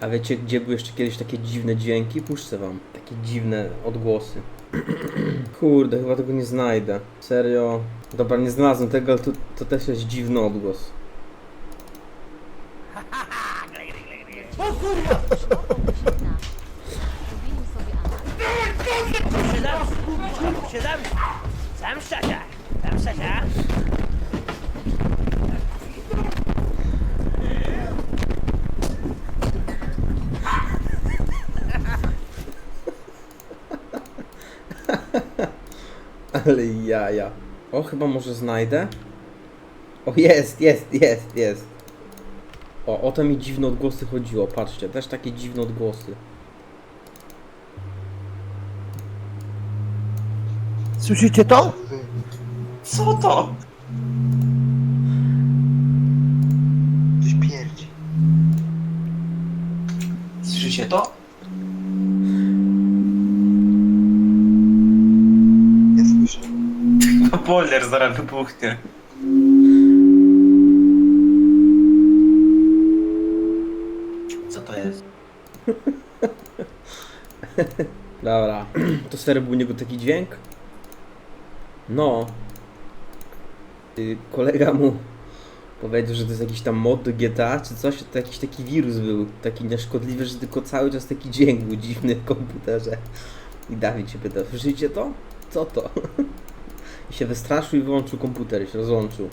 A wiecie, gdzie były jeszcze kiedyś takie dziwne dźwięki? Puszczę wam. Takie dziwne odgłosy. Kurde, chyba tego nie znajdę. Serio. Dobra, nie znalazłem tego, ale to, to też jest dziwny odgłos. Sobie atak. Siedem, siedem, sam szczasia, sam. Ale jaja. O, chyba może znajdę. O, jest, jest, jest, jest. O, o to mi dziwne odgłosy chodziło, patrzcie, też takie dziwne odgłosy. Słyszycie to? Co to? Coś pierdzi. Słyszycie to? Boiler zaraz wybuchnie. Co to jest? Dobra, to serio był u niego taki dźwięk? No. Y, kolega mu powiedział, że to jest jakiś tam mod do GTA czy coś, to jakiś taki wirus był, taki nieszkodliwy, że tylko cały czas taki dźwięk był dziwny w komputerze. I Dawid się pyta, słyszycie to? Co to? I się wystraszył i wyłączył komputer i się rozłączył.